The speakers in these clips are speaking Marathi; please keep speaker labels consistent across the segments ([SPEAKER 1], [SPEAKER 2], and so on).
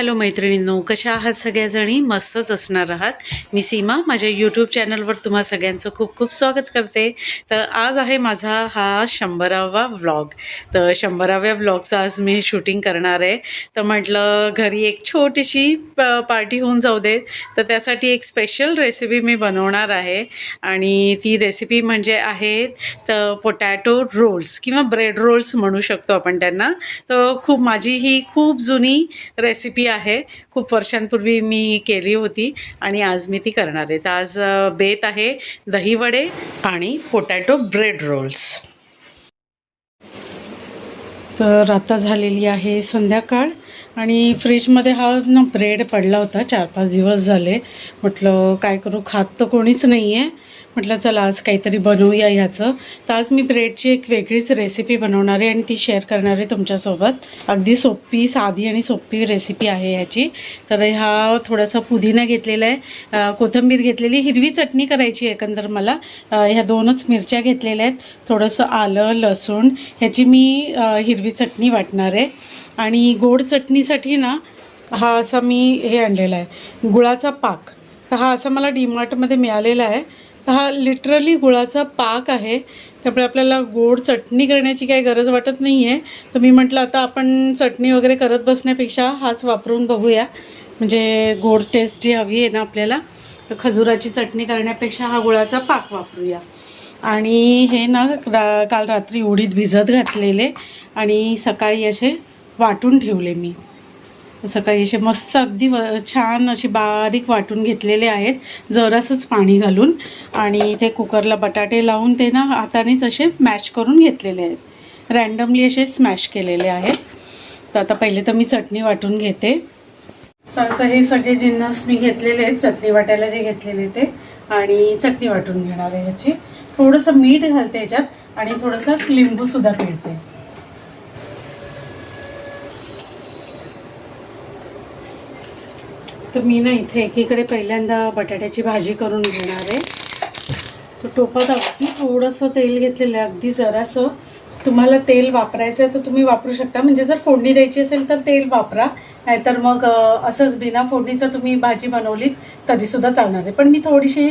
[SPEAKER 1] हॅलो मैत्रिणींनो कशा आहात सगळ्याजणी? मस्तच असणार आहात. मी सीमा माझ्या यूट्यूब चॅनलवर तुम्हा सगळ्यांचं खूप खूप स्वागत करते. तर आज आहे माझा हा शंभरावा व्लॉग तर शंभराव्या व्लॉगचं आज मी शूटिंग करणार आहे. तर म्हटलं घरी एक छोटीशी प पार्टी होऊन जाऊ दे. तर त्यासाठी एक स्पेशल रेसिपी मी बनवणार आहे. आणि ती रेसिपी म्हणजे आहेत तर पोटॅटो रोल्स किंवा ब्रेड रोल्स म्हणू शकतो आपण त्यांना. तर खूप माझी ही खूप जुनी रेसिपी आहे. खूप वर्षांपूर्वी मी केली होती आणि आज मी ती करणार आहे. तर आज बेत आहे दहीवडे आणि पोटॅटो ब्रेड रोल्स. तर आता झालेली आहे संध्याकाळ आणि फ्रीजमध्ये हा ना ब्रेड पडला होता चार पाच दिवस झाले. म्हटलं काय करू खात तर कोणीच नाही आहे म्हटलं चला आज काहीतरी बनवूया ह्याचं. तर आज मी ब्रेडची एक वेगळीच रेसिपी बनवणार आहे आणि ती शेअर करणार आहे तुमच्यासोबत. अगदी सोपी साधी आणि सोपी रेसिपी आहे ह्याची. तर हा थोडासा पुदिना घेतलेला आहे. कोथंबीर कोथिंबीर घेतलेली हिरवी चटणी करायची आहे एकंदर मला. ह्या दोनच मिरच्या घेतलेल्या आहेत. थोडंसं आलं लसूण. ह्याची मी हिरवी चटणी वाटणार आहे. आणि गोड चटणीसाठी ना हा असा मी हे आणलेला आहे. गुळाचा पाक. तर हा असा मला डीमार्टमध्ये मिळालेला आहे. हा लिटरली गुळाचा पाक आहे. त्यामुळे आपल्याला गोड चटणी करण्याची काही गरज वाटत नाही आहे तर मी म्हटलं आता आपण चटणी वगैरे करत बसण्यापेक्षा हाच वापरून बघूया. म्हणजे गोड टेस्ट जी हवी आहे ना आपल्याला तर खजुराची चटणी करण्यापेक्षा हा गुळाचा पाक वापरूया. आणि हे ना रा काल रात्री उडीत भिजत घातलेले आणि सकाळी असे वाटून ठेवले मी. सकाळी असे मस्त अगदी व छान असे बारीक वाटून घेतलेले आहेत. जरासंच पाणी घालून. आणि ते कुकरला बटाटे लावून ते ना हातानेच असे मॅश करून घेतलेले आहेत. रॅन्डमली असे स्मॅश केलेले आहेत. तर आता पहिले तर मी चटणी वाटून घेते. तर आता हे सगळे जिन्नस मी घेतलेले आहेत. चटणी वाटायला जे घेतलेले ते. आणि चटणी वाटून घेणार आहे ह्याची. थोडंसं मीठ घालते ह्याच्यात. आणि थोडंसं लिंबूसुद्धा पिळते. तर मी ना इथे एकीकडे पहिल्यांदा बटाट्याची भाजी करून घेणार आहे. तर टोपात अगदी थोडंसं तेल घेतलेलं आहे अगदी जरासं. तुम्हाला तेल वापरायचं आहे तर तुम्ही वापरू शकता. म्हणजे जर फोडणी द्यायची असेल तर तेल वापरा. नाहीतर मग असंच बिना फोडणीचं तुम्ही भाजी बनवलीत तरीसुद्धा चालणार आहे. पण मी थोडीशी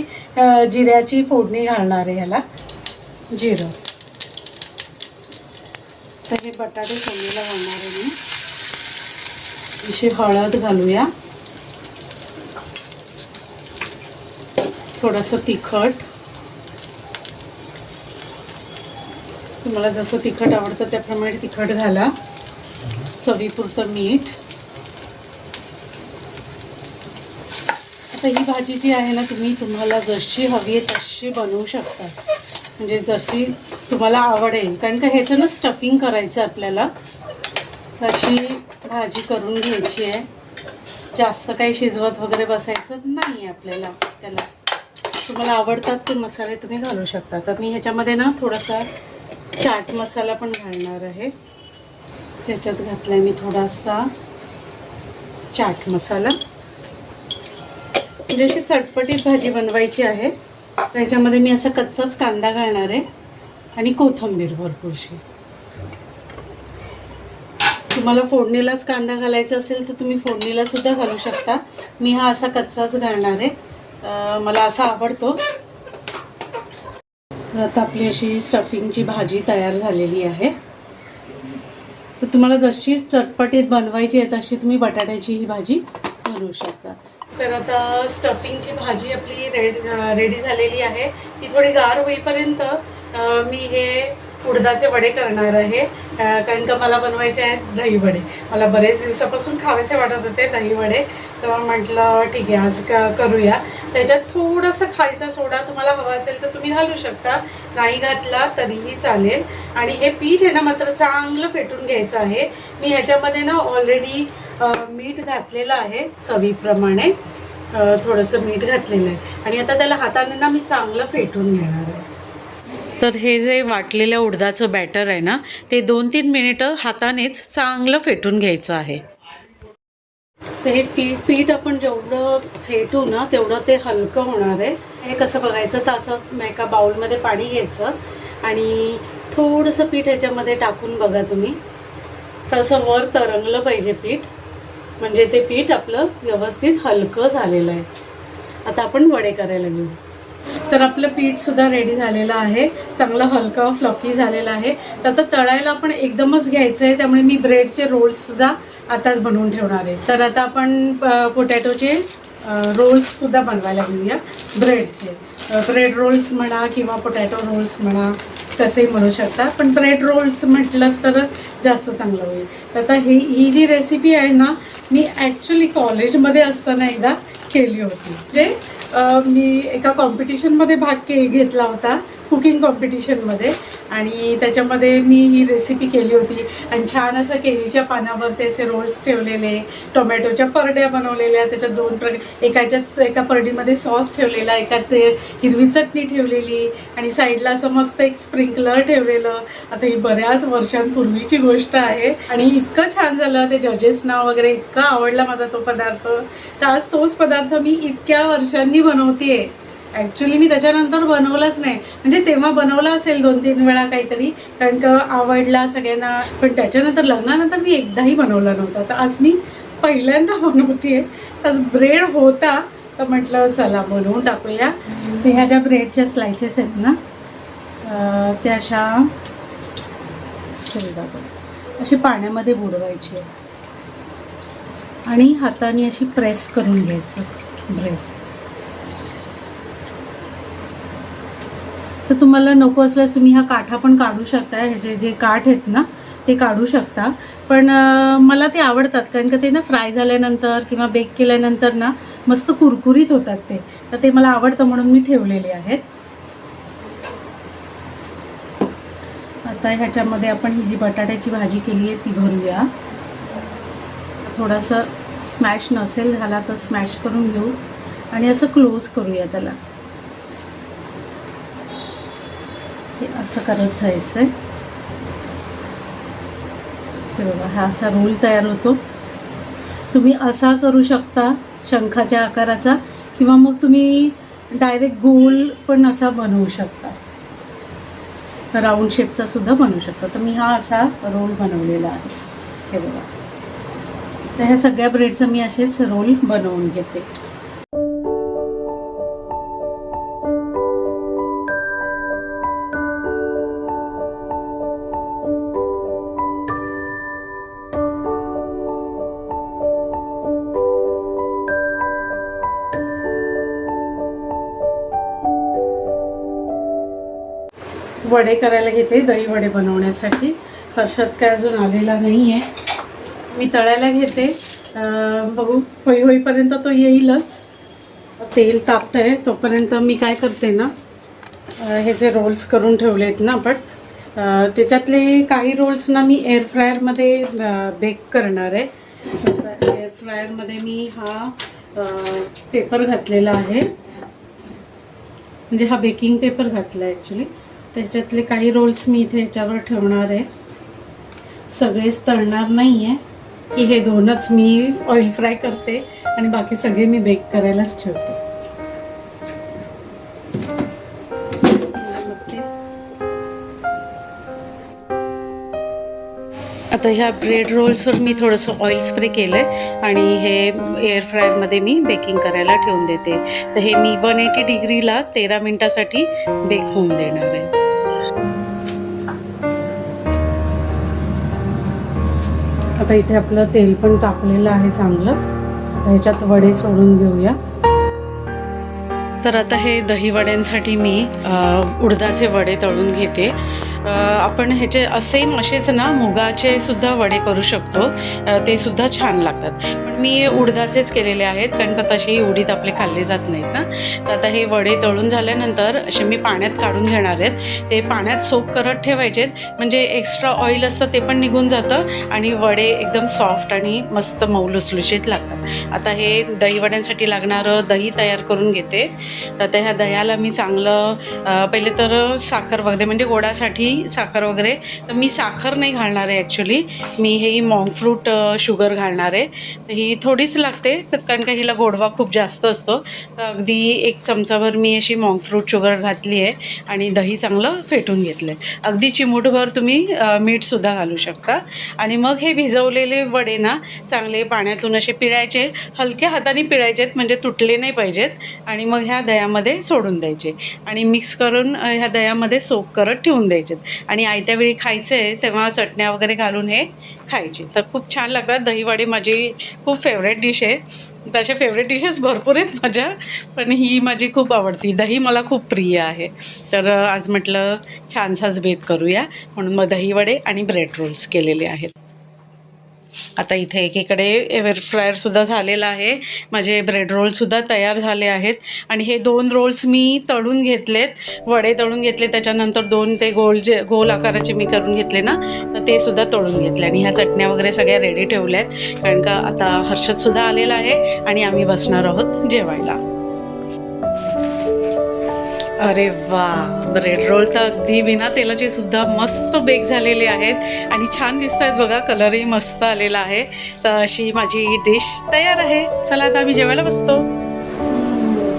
[SPEAKER 1] जिऱ्याची फोडणी घालणार आहे ह्याला. जिरं. तर हे बटाटे फोडणीला घालणार आहे मी. अशी हळद घालूया. थोडंसं तिखट. तुम्हाला जसं तिखट आवडतं त्याप्रमाणे तिखट घाला. चवीपुरतं मीठ. आता ही भाजी जी आहे ना तुम्ही तुम्हाला जशी हवी आहे तशी बनवू शकता. म्हणजे जशी तुम्हाला आवडेल. कारण का ह्याचं ना स्टफिंग करायचं आपल्याला. तशी भाजी करून घ्यायची आहे. जास्त काही शिजवत वगैरे बसायचं नाही आहे आपल्याला त्याला. तुम्हाला आवडतात ते मसाले तुम्ही घालू शकता. तर मी ह्याच्यामध्ये ना थोडासा चाट मसाला पण घालणार आहे. त्याच्यात घातला मी थोडासा चाट मसाला. म्हणजे अशी चटपटीत भाजी बनवायची आहे. त्याच्यामध्ये मी असा कच्चाच कांदा घालणार आहे आणि कोथिंबीर भरपूरशी. तुम्हाला फोडणीलाच कांदा घालायचा असेल तर तुम्ही फोडणीला सुद्धा घालू शकता. मी हा असा कच्चाच घालणार आहे. मला असा आवडतो. तर आता आपली अशी स्टफिंगची भाजी तयार झालेली आहे. तर तुम्हाला जशी चटपटीत बनवायची आहे तशी तुम्ही बटाट्याची ही भाजी बनवू शकता. तर आता स्टफिंगची भाजी आपली रेड रेडी झालेली आहे. ती थोडी गार होईपर्यंत मी हे उडदाचे वडे करणार आहे. कारण का मला बनवायचे आहेत दही वडे. मला बरेच दिवसापासून खावेसे वाटत होते दही वडे. तर म्हटलं ठीक आहे आज का करूया. त्याच्यात थोडंसं खायचा सोडा तुम्हाला हवा असेल तर तुम्ही घालू शकता. नाही घातला तरीही चालेल. आणि हे पीठ आहे ना मात्र चांगलं फेटून घ्यायचं आहे. मी ह्याच्यामध्ये ना ऑलरेडी मीठ घातलेलं आहे चवीप्रमाणे. थोडंसं मीठ घातलेलं आहे. आणि आता त्याला हाताने ना मी चांगलं फेटून घेणार आहे. तर हे जे वाटलेल्या उडदाचं बॅटर आहे ना ते दोन तीन मिनिटं हातानेच चांगलं फेटून घ्यायचं आहे. तर हे पीठ पीठ आपण जेवढं फेटू ना तेवढं ते हलकं होणार आहे. हे कसं बघायचं तर असं एका बाउलमध्ये पाणी घ्यायचं आणि थोडंसं पीठ ह्याच्यामध्ये टाकून बघा तुम्ही. तसं वर तरंगलं पाहिजे पीठ. म्हणजे ते पीठ आपलं व्यवस्थित हलकं झालेलं आहे. आता आपण वडे करायला घेऊ. तर आपलं पीठसुद्धा रेडी झालेलं आहे. चांगलं हलकं फ्लफी झालेलं आहे. तर आता तळायला आपण एकदमच घ्यायचं आहे त्यामुळे मी ब्रेडचे रोल्ससुद्धा आताच बनवून ठेवणार आहे. तर आता आपण पोटॅटोचे रोल्ससुद्धा बनवायला घेऊया. ब्रेडचे ब्रेड रोल्स म्हणा किंवा पोटॅटो रोल्स म्हणा तसेही म्हणू शकता. पण ब्रेड रोल्स म्हटलं तर जास्त चांगलं होईल. तर आता ही ही जी रेसिपी आहे ना मी ॲक्च्युली कॉलेजमध्ये असताना एकदा केली होती. म्हणजे मी एका कॉम्पिटिशनमध्ये भाग के घेतला होता. कुकिंग कॉम्पिटिशनमध्ये. आणि त्याच्यामध्ये मी ही रेसिपी केली होती. आणि छान असं केळीच्या पानावरती असे रोल्स ठेवलेले टोमॅटोच्या परड्या बनवलेल्या त्याच्यात दोन प्रकार एकाच्याच एका परडीमध्ये सॉस ठेवलेला एका ते हिरवी चटणी ठेवलेली आणि साईडला असं मस्त एक स्प्रिंकलर ठेवलेलं. आता ही बऱ्याच वर्षांपूर्वीची गोष्ट आहे. आणि इतकं छान झालं ते जजेसना वगैरे इतका आवडला माझा तो पदार्थ. तर आज तोच पदार्थ मी इतक्या वर्षांनी बनवतेय. ॲक्च्युली मी त्याच्यानंतर बनवलंच नाही. म्हणजे तेव्हा बनवला असेल दोन तीन वेळा काहीतरी कारण का आवडला सगळ्यांना. पण त्याच्यानंतर लग्नानंतर मी एकदाही बनवला नव्हता. तर आज मी पहिल्यांदा बनवते तर ब्रेड होता. तर म्हटलं चला बनवून टाकूया. तर ह्या ज्या ब्रेडच्या स्लायसेस आहेत ना त्या अशा अशी पाण्यामध्ये बुडवायची. आहे आणि हाताने अशी प्रेस करून घ्यायचं ब्रेड. तर तुम्हाला नको असल्यास तुम्ही हा काठा पण काढू शकता ह्याचे जे काठ आहेत ना ते काढू शकता. पण मला ते आवडतात कारण का ते ना फ्राय झाल्यानंतर किंवा बेक केल्यानंतर ना मस्त कुरकुरीत होतात ते. तर ते मला आवडतं म्हणून मी ठेवलेले आहेत. आता ह्याच्यामध्ये आपण ही जी बटाट्याची भाजी केली आहे ती भरूया. थोडंसं स्मॅश नसेल झाला तर स्मॅश करून घेऊ. आणि असं क्लोज करूया त्याला. हे असं करत जायचं आहे. हे बघा हा असा रोल तयार होतो. तुम्ही असा करू शकता शंखाच्या आकाराचा किंवा मग तुम्ही डायरेक्ट गोल पण असा बनवू शकता. राऊंड शेपचा सुद्धा बनवू शकता. तर मी हा असा रोल बनवलेला आहे. हे बघा. तर ह्या सगळ्या ब्रेडचं मी असेच रोल बनवून घेते. वडे करायला घेते दही वडे बनवण्यासाठी. हर्षद काय अजून आलेला नाही आहे मी तळायला घेते. बघू होई होईपर्यंत तो येईलच. तेल तापतं आहे तोपर्यंत मी काय करते ना हे जे रोल्स करून ठेवले आहेत ना बट त्याच्यातले काही रोल्स ना मी एअर फ्रायरमध्ये बेक करणार आहे. एअर फ्रायरमध्ये मी हा पेपर घातलेला आहे. म्हणजे हा बेकिंग पेपर घातला आहे ॲक्च्युली त्याच्यातले काही रोल्स मी इथे ह्याच्यावर ठेवणार आहे. सगळेच तळणार नाही आहे की हे दोनच मी ऑइल फ्राय करते आणि बाकी सगळे मी बेक करायलाच ठेवते. आता ह्या ब्रेड रोल्सवर मी थोडंसं ऑइल स्प्रे केलं आहे आणि हे एअर फ्रायरमध्ये मी बेकिंग करायला ठेवून देते. तर हे मी वन एटी डिग्रीला तेरा मिनटासाठी बेक होऊन देणार आहे. आता इथे आपलं तेल पण तापलेलं आहे चांगलं. ह्याच्यात वडे सोडून घेऊया. तर आता हे दही वड्यांसाठी मी उडदाचे वडे तळून घेते. आपण ह्याचे सेम असेच ना मुगाचे सुद्धा वडे करू शकतो. ते सुद्धा छान लागतात. मी उडदाचेच केलेले आहेत कारण का तशी उडीद आपले खाल्ले जात नाहीत ना. तर आता हे वडे तळून झाल्यानंतर असे मी पाण्यात काढून घेणार आहेत. ते पाण्यात सोप करत ठेवायचेत म्हणजे एक्स्ट्रा ऑइल असतं ते पण निघून जातं आणि वडे एकदम सॉफ्ट आणि मस्त मऊ लुसलुशीत लागतात. आता हे दहीवड्यांसाठी लागणारं दही तयार करून घेते. तर आता ह्या दह्याला मी चांगलं पहिले तर साखर वगैरे म्हणजे गोडासाठी साखर वगैरे तर मी साखर नाही घालणार आहे ॲक्च्युली मी हे मॉंग फ्रूट शुगर घालणार आहे. तर ही दही थोडीच लागते कारण का हिला गोडवा खूप जास्त असतो. तर अगदी एक चमचाभर मी अशी मॉंग फ्रूट शुगर घातली आहे आणि दही चांगलं फेटून घेतलं आहे अगदी चिमूटभर तुम्ही मीठसुद्धा घालू शकता. आणि मग हे भिजवलेले वडे ना चांगले पाण्यातून असे पिळायचे हलक्या हाताने पिळायचे आहेत म्हणजे तुटले नाही पाहिजेत. आणि मग ह्या दह्यामध्ये सोडून द्यायचे. आणि मिक्स करून ह्या दह्यामध्ये सोप करत ठेवून द्यायचे. आणि आयत्या वेळी खायचं आहे तेव्हा चटण्या वगैरे घालून हे खायचे. तर खूप छान लागतात दहीवडे माझी खूप फेवरेट डिश आहे. तशा फेवरेट डिशेस भरपूर आहेत माझ्या पण ही माझी खूप आवडती. दही मला खूप प्रिय आहे. तर आज म्हटलं छानसाच भेद करूया. म्हणून मग दहीवडे आणि ब्रेड रोल्स केलेले आहेत. आता इथे एकीकडे एअर फ्रायरसुद्धा झालेला आहे. माझे ब्रेड रोलसुद्धा तयार झाले आहेत. आणि हे दोन रोल्स मी तळून घेतलेत. वडे तळून घेतले त्याच्यानंतर दोन ते गोल जे गोल आकाराचे मी करून घेतले ना तर ते सुद्धा तळून घेतले. आणि ह्या चटण्या वगैरे सगळ्या रेडी ठेवल्या आहेत कारण का आता हर्षदसुद्धा आलेला आहे आणि आम्ही बसणार आहोत जेवायला. अरे वा. ब्रेड रोल तर अगदी बिना तेलाचे सुद्धा मस्त बेक झालेले आहेत. आणि छान दिसत आहेत बघा कलरही मस्त आलेला आहे. तर अशी माझी डिश तयार आहे. चला आता आम्ही जेवायला बसतो.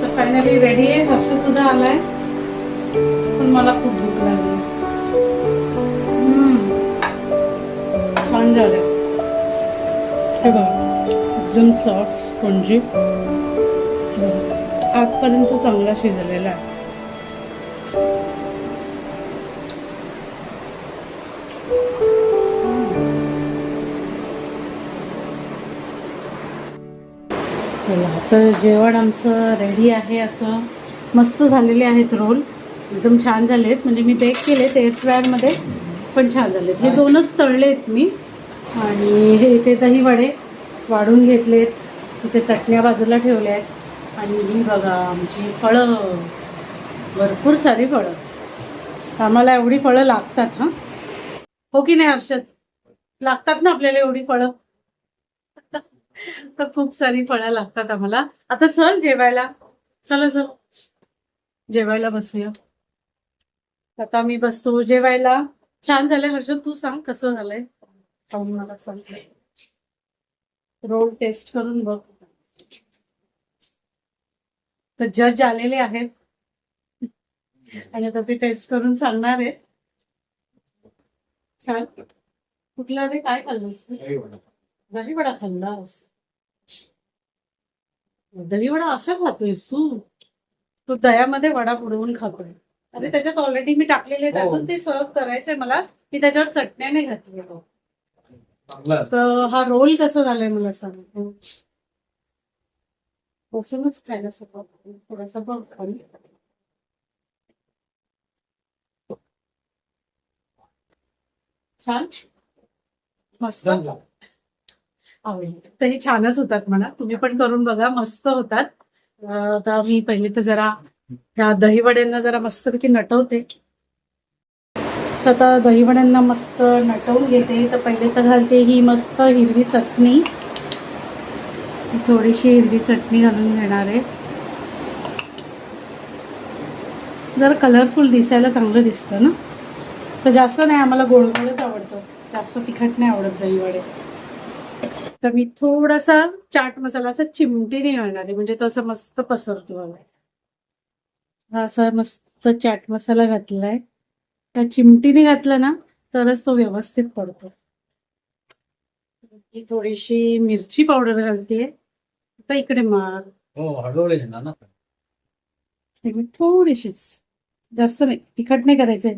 [SPEAKER 1] तर फायनली रेडी आहे. हर्ष सुद्धा आलाय. पण मला खूप भूक लागली. छान झालं हे बघा. एकदम सॉफ्ट स्पंजी आतपर्यंत चांगला शिजलेला आहे. चला. तर जेवण आमचं रेडी आहे असं. मस्त झालेले आहेत रोल एकदम छान झाले आहेत म्हणजे मी बेक केलेत एअर फ्रायरमध्ये पण छान झालेत. हे दोनच तळले आहेत मी. आणि हे इथे दही वडे वाढून घेतलेत. इथे चटण्या बाजूला ठेवल्या आहेत. आणि ही बघा आमची फळं. भरपूर सारी फळं. आम्हाला एवढी फळं लागतात हां. हो की नाही हर्षद? लागतात ना आपल्याला एवढी फळं? तर खूप सारी फळं लागतात आम्हाला. आता चल जेवायला. चला चल. जेवायला बसूया. आता मी बसतो. जेवायला. छान झालंय हर्षद तू सांग कसं झालंय? खाऊन मला सांग. रोल टेस्ट करून बघ. तर जज आलेले आहेत. आणि आता ते टेस्ट करून सांगणार आहे छान. कुठला रे? काय खाल्लंस तू? दहीवडा खाल्लास. दहीवडा असा खातोयस तू? तू दह्यामध्ये वडा बुडवून खातोय. अरे त्याच्यात ऑलरेडी मी टाकलेले आहेत.
[SPEAKER 2] हो.
[SPEAKER 1] अजून ते सर्व करायचंय मला. मी त्याच्यावर चटण्या नाही घातली तर हा रोल कसा झालाय मला सांग. बसूनच खायला सगळं थोडासा बघ खाली छान. मस्त. आवडली तर हे छानच होतात म्हणा. तुम्ही पण करून बघा मस्त होतात. आता मी पहिले तर जरा ह्या दहीवड्यांना जरा मस्तपैकी नटवते. तर आता दहीवड्यांना मस्त नटवून घेते. तर पहिले तर घालते ही मस्त हिरवी चटणी. थोडीशी हिरवी चटणी घालून घेणार आहे. जरा कलरफुल दिसायला चांगलं दिसतं ना? तर जास्त नाही आम्हाला गोड गोडच आवडतं. जास्त तिखट नाही आवडत दहीवडे. तर मी थोडासा चाट मसाला असा चिमटीने घालणार आहे. म्हणजे तो असं मस्त पसरतो बघा. हा असा मस्त चाट मसाला घातलाय. त्या चिमटीने घातला ना तरच तो व्यवस्थित पडतो. ही थोडीशी मिरची पावडर घालते आता इकडे मार.
[SPEAKER 2] हो ना.
[SPEAKER 1] थोडीशीच जास्त नाही तिखट नाही करायचंय.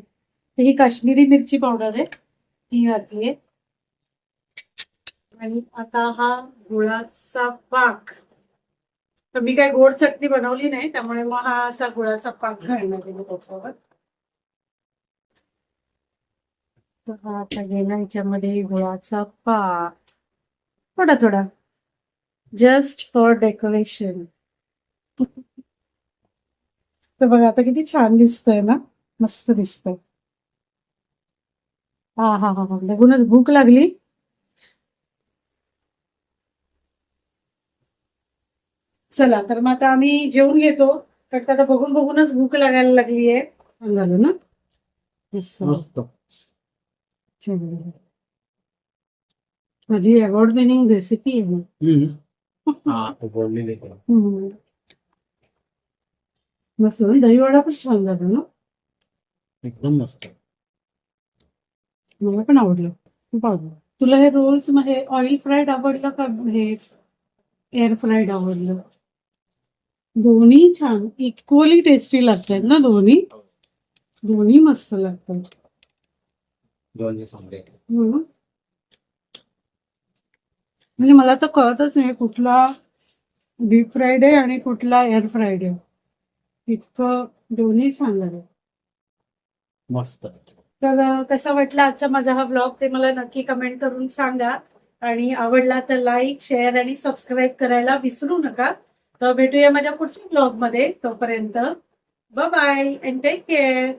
[SPEAKER 1] ही काश्मीरी मिरची पावडर आहे ती घातलीये. आणि आता हा गुळाचा पाक. तर मी काय गोड चटणी बनवली नाही त्यामुळे मग हा असा गुळाचा पाक घालणार आहे त्याच्यावर. तर हा आता गेला याच्यामध्ये गुळाचा पाक. थोडा थोडा. जस्ट फॉर डेकोरेशन तर बघा आता किती छान दिसतंय ना? मस्त दिसतंय. हा हा हा हा. बघूनच भूक लागली. चला तर मग आता आम्ही जेवून घेतो. कारण का आता बघून बघूनच भूक लागायला लागली आहे झालं ना? मस्त. माझी अवॉर्ड विनिंग रेसिपी आहे.
[SPEAKER 2] हा उघडलेले
[SPEAKER 1] हम्म. मस्त. दहीवडा पण छान झाला ना?
[SPEAKER 2] एकदम मस्त.
[SPEAKER 1] मला पण आवडलं. खूप आवडलं तुला हे रोल्स हे ऑइल फ्राईड आवडलं का हे एअर फ्राईड आवडलं? दोन्ही छान इक्वली टेस्टी लागतात ना दोन्ही? दोन्ही मस्त लागतात. हम्म. म्हणजे मला तर कळतच नाही कुठला डीप फ्राईड आहे आणि कुठला एअर फ्राईड आहे. इतकं दोन्ही छान झालं
[SPEAKER 2] मस्त.
[SPEAKER 1] तर अं, कसा वाटला आजचा माझा हा ब्लॉग ते मला नक्की कमेंट करून सांगा. आणि आवडला तर लाईक शेअर आणि सबस्क्राईब करायला विसरू नका. तर भेटूया माझ्या पुढच्या ब्लॉगमध्ये तोपर्यंत. Bye and take care